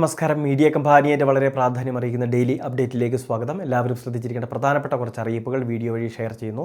നമസ്കാരം. മീഡിയ കമ്പാനിയുടെ വളരെ പ്രാധാന്യം അറിയിക്കുന്ന ഡെയിലി അപ്ഡേറ്റിലേക്ക് സ്വാഗതം. എല്ലാവരും ശ്രദ്ധിച്ചിരിക്കേണ്ട പ്രധാനപ്പെട്ട കുറച്ച് അറിയിപ്പുകൾ വീഡിയോ വഴി ഷെയർ ചെയ്യുന്നു.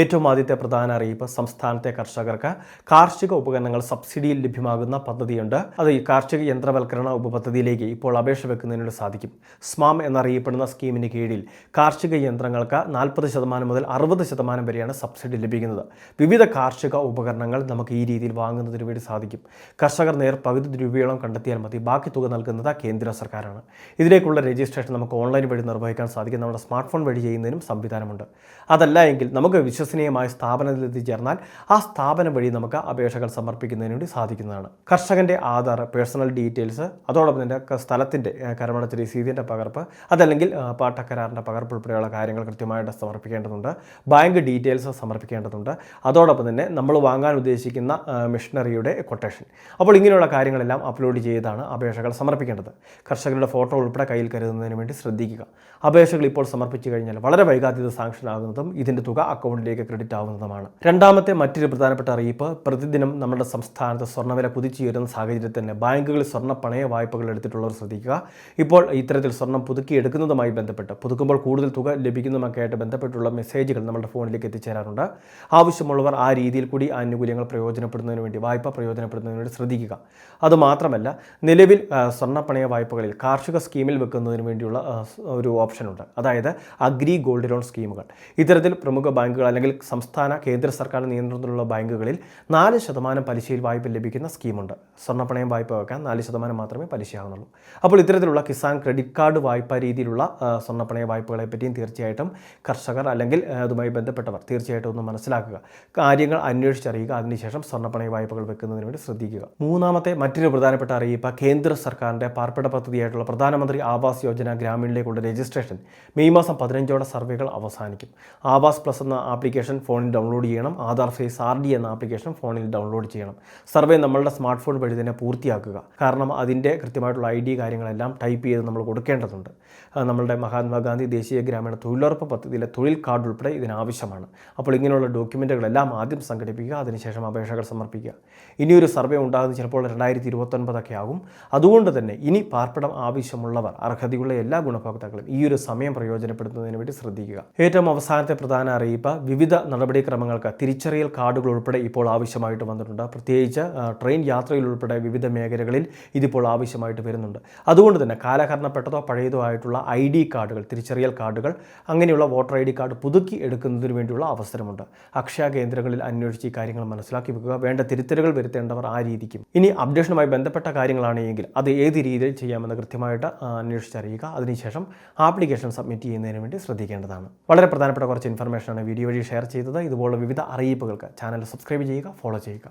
ഏറ്റവും ആദ്യത്തെ പ്രധാന അറിയിപ്പ് സംസ്ഥാനത്തെ കർഷകർക്ക് കാർഷിക ഉപകരണങ്ങൾ സബ്സിഡിയിൽ ലഭ്യമാകുന്ന പദ്ധതിയുണ്ട്. അത് ഈ കാർഷിക യന്ത്രവൽക്കരണ ഉപപദ്ധതിയിലേക്ക് ഇപ്പോൾ അപേക്ഷ വെക്കുന്നതിനോട് സാധിക്കും. സ്മാം എന്നറിയപ്പെടുന്ന സ്കീമിന് കീഴിൽ കാർഷിക യന്ത്രങ്ങൾക്ക് നാൽപ്പത് ശതമാനം മുതൽ അറുപത് ശതമാനം വരെയാണ് സബ്സിഡി ലഭിക്കുന്നത്. വിവിധ കാർഷിക ഉപകരണങ്ങൾ നമുക്ക് ഈ രീതിയിൽ വാങ്ങുന്നതിന് വേണ്ടി സാധിക്കും. കർഷകർ നേർ പകുതി രൂപയോളം കണ്ടെത്തിയാൽ മതി. ബാക്കി തുക നൽകുന്നത് കേന്ദ്ര സർക്കാരാണ്. ഇതിലേക്കുള്ള രജിസ്ട്രേഷൻ നമുക്ക് ഓൺലൈൻ വഴി നിർവഹിക്കാൻ സാധിക്കും. നമ്മുടെ സ്മാർട്ട് ഫോൺ വഴി ചെയ്യുന്നതിനും സംവിധാനമുണ്ട്. അതല്ല എങ്കിൽ നമുക്ക് വിശ്വസനീയമായ സ്ഥാപനത്തിൽ എത്തിച്ചേർന്നാൽ ആ സ്ഥാപനം വഴി നമുക്ക് അപേക്ഷകൾ സമർപ്പിക്കുന്നതിന് വേണ്ടി സാധിക്കുന്നതാണ്. കർഷകന്റെ ആധാർ പേഴ്സണൽ ഡീറ്റെയിൽസ് അതോടൊപ്പം തന്നെ സ്ഥലത്തിന്റെ കരമടച്ച രസീതിന്റെ പകർപ്പ് അതല്ലെങ്കിൽ പാട്ടക്കരാറിന്റെ പകർപ്പ് ഉൾപ്പെടെയുള്ള കാര്യങ്ങൾ കൃത്യമായിട്ട് സമർപ്പിക്കേണ്ടതുണ്ട്. Bank details സമർപ്പിക്കേണ്ടതുണ്ട്. അതോടൊപ്പം തന്നെ നമ്മൾ വാങ്ങാൻ ഉദ്ദേശിക്കുന്ന മിഷനറിയുടെ കൊട്ടേഷൻ. അപ്പോൾ ഇങ്ങനെയുള്ള കാര്യങ്ങളെല്ലാം അപ്ലോഡ് ചെയ്താണ് അപേക്ഷകൾ സമർപ്പിക്കേണ്ടത്. കർഷകരുടെ ഫോട്ടോ ഉൾപ്പെടെ കയ്യിൽ കരുതുന്നതിന് വേണ്ടി ശ്രദ്ധിക്കുക. അപേക്ഷകൾ ഇപ്പോൾ സമർപ്പിച്ചു കഴിഞ്ഞാൽ വളരെ വൈകാതെ ഇത് സാങ്ഷൻ ആകുന്നതും ഇതിന്റെ തുക അക്കൗണ്ടിലേക്ക് ക്രെഡിറ്റ് ആവുന്നതുമാണ്. രണ്ടാമത്തെ മറ്റൊരു പ്രധാനപ്പെട്ട അറിയിപ്പ് പ്രതിദിനം നമ്മുടെ സംസ്ഥാനത്ത് സ്വർണവില കുതിച്ചുയരുന്ന സാഹചര്യത്തിൽ തന്നെ ബാങ്കുകളിൽ സ്വർണ പണയ വായ്പകൾ എടുത്തിട്ടുള്ളവർ ശ്രദ്ധിക്കുക. ഇപ്പോൾ ഇത്തരത്തിൽ സ്വർണം പുതുക്കിയെടുക്കുന്നതുമായി ബന്ധപ്പെട്ട് പുതുക്കുമ്പോൾ കൂടുതൽ തുക ലഭിക്കുന്നതുമൊക്കെ ആയിട്ട് ബന്ധപ്പെട്ടുള്ള മെസ്സേജുകൾ നമ്മുടെ ഫോണിലേക്ക് എത്തിച്ചേരാറുണ്ട്. ആവശ്യമുള്ളവർ ആ രീതിയിൽ കൂടി ആനുകൂല്യങ്ങൾ പ്രയോജനപ്പെടുന്നതിന് വേണ്ടി വായ്പ പ്രയോജനപ്പെടുന്നതിന് വേണ്ടി ശ്രദ്ധിക്കുക. അതുമാത്രമല്ല നിലവിൽ ആ, സ്വർണപ്പണയ വായ്പകളിൽ കാർഷിക സ്കീമിൽ വെക്കുന്നതിന് വേണ്ടിയുള്ള ഒരു ഓപ്ഷനുണ്ട്. അതായത് അഗ്രി ഗോൾഡ് ലോൺ സ്കീമുകൾ. ഇത്തരത്തിൽ പ്രമുഖ ബാങ്കുകൾ അല്ലെങ്കിൽ സംസ്ഥാന കേന്ദ്ര സർക്കാർ നിയന്ത്രണത്തിലുള്ള ബാങ്കുകളിൽ നാല് ശതമാനം പലിശയിൽ വായ്പ ലഭിക്കുന്ന സ്കീമുണ്ട്. സ്വർണപ്പണയം വായ്പ വെക്കാൻ നാല് ശതമാനം മാത്രമേ പലിശയാകുന്നുള്ളൂ അപ്പോൾ ഇത്തരത്തിലുള്ള കിസാൻ ക്രെഡിറ്റ് കാർഡ് വായ്പ രീതിയിലുള്ള സ്വർണപ്പണയ വായ്പകളെ പറ്റിയും തീർച്ചയായിട്ടും കർഷകർ അല്ലെങ്കിൽ അതുമായി ബന്ധപ്പെട്ടവർ തീർച്ചയായിട്ടും ഒന്ന് മനസ്സിലാക്കുക. കാര്യങ്ങൾ അന്വേഷിച്ചറിയുക. അതിനുശേഷം സ്വർണപ്പണയ വായ്പകൾ വെക്കുന്നതിന് വേണ്ടി ശ്രദ്ധിക്കുക. മൂന്നാമത്തെ മറ്റൊരു പ്രധാനപ്പെട്ട അറിയിപ്പ് കേന്ദ്ര സർക്കാരിന്റെ പാർപ്പിട പദ്ധതിയായിട്ടുള്ള പ്രധാനമന്ത്രി ആവാസ് യോജന ഗ്രാമീണിലേക്കുള്ള രജിസ്ട്രേഷൻ മെയ് മാസം പതിനഞ്ചോടെ സർവേകൾ അവസാനിക്കും. ആവാസ് പ്ലസ് എന്ന ആപ്ലിക്കേഷൻ ഫോണിൽ ഡൗൺലോഡ് ചെയ്യണം. ആധാർ ഫേസ് ആർ ഡി എന്ന ആപ്ലിക്കേഷൻ ഫോണിൽ ഡൗൺലോഡ് ചെയ്യണം. സർവേ നമ്മളുടെ സ്മാർട്ട് ഫോൺ വഴി തന്നെ പൂർത്തിയാക്കുക. കാരണം അതിന്റെ കൃത്യമായിട്ടുള്ള ഐ ഡി കാര്യങ്ങളെല്ലാം ടൈപ്പ് ചെയ്ത് നമ്മൾ കൊടുക്കേണ്ടതുണ്ട്. നമ്മളുടെ മഹാത്മാഗാന്ധി ദേശീയ ഗ്രാമീണ തൊഴിലുറപ്പ് പദ്ധതിയിലെ തൊഴിൽ കാർഡ് ഉൾപ്പെടെ ഇതിനാവശ്യമാണ്. അപ്പോൾ ഇങ്ങനെയുള്ള ഡോക്യുമെന്റുകളെല്ലാം ആദ്യം സംഘടിപ്പിക്കുക അതിനുശേഷം അപേക്ഷകൾ സമർപ്പിക്കുക. ഇനിയൊരു സർവേ ഉണ്ടാകുന്നത് ചിലപ്പോൾ രണ്ടായിരത്തി ഇരുപത്തൊൻപതൊക്കെ ആകും. അതുകൊണ്ട് തന്നെ ഇനി പാർപ്പിടം ആവശ്യമുള്ളവർ അർഹതയുള്ള എല്ലാ ഗുണഭോക്താക്കളും ഈ ഒരു സമയം പ്രയോജനപ്പെടുത്തുന്നതിന് വേണ്ടി ശ്രദ്ധിക്കുക. ഏറ്റവും അവസാനത്തെ പ്രധാന അറിയിപ്പ് വിവിധ നടപടിക്രമങ്ങൾക്ക് തിരിച്ചറിയൽ കാർഡുകൾ ഉൾപ്പെടെ ഇപ്പോൾ ആവശ്യമായിട്ട് വന്നിട്ടുണ്ട്. പ്രത്യേകിച്ച് ട്രെയിൻ യാത്രയിൽ ഉൾപ്പെടെ വിവിധ മേഖലകളിൽ ഇതിപ്പോൾ ആവശ്യമായിട്ട് വരുന്നുണ്ട്. അതുകൊണ്ട് തന്നെ കാലഹരണപ്പെട്ടതോ പഴയതോ ആയിട്ടുള്ള ഐ ഡി കാർഡുകൾ തിരിച്ചറിയൽ കാർഡുകൾ അങ്ങനെയുള്ള വോട്ടർ ഐ ഡി കാർഡ് പുതുക്കി എടുക്കുന്നതിന് വേണ്ടിയുള്ള അവസരമുണ്ട്. അക്ഷയ കേന്ദ്രങ്ങളിൽ അന്വേഷിച്ച് ഈ കാര്യങ്ങൾ മനസ്സിലാക്കി വെക്കുക. വേണ്ട തിരുത്തലുകൾ വരുത്തേണ്ടവർ ആ രീതിക്കും. ഇനി അപ്ഡേഷനുമായി ബന്ധപ്പെട്ട കാര്യങ്ങളാണ് എങ്കിൽ അത് ഏത് രീതിയിൽ ചെയ്യാമെന്ന് കൃത്യമായിട്ട് അന്വേഷിച്ചറിയുക. അതിനുശേഷം ആപ്ലിക്കേഷൻ സബ്മിറ്റ് ചെയ്യുന്നതിന് വേണ്ടി ശ്രദ്ധിക്കേണ്ടതാണ്. വളരെ പ്രധാനപ്പെട്ട കുറച്ച് ഇൻഫർമേഷനാണ് വീഡിയോ വഴി ഷെയർ ചെയ്തത്. ഇതുപോലുള്ള വിവിധ അറിയിപ്പുകൾക്ക് ചാനൽ സബ്സ്ക്രൈബ് ചെയ്യുക ഫോളോ ചെയ്യുക.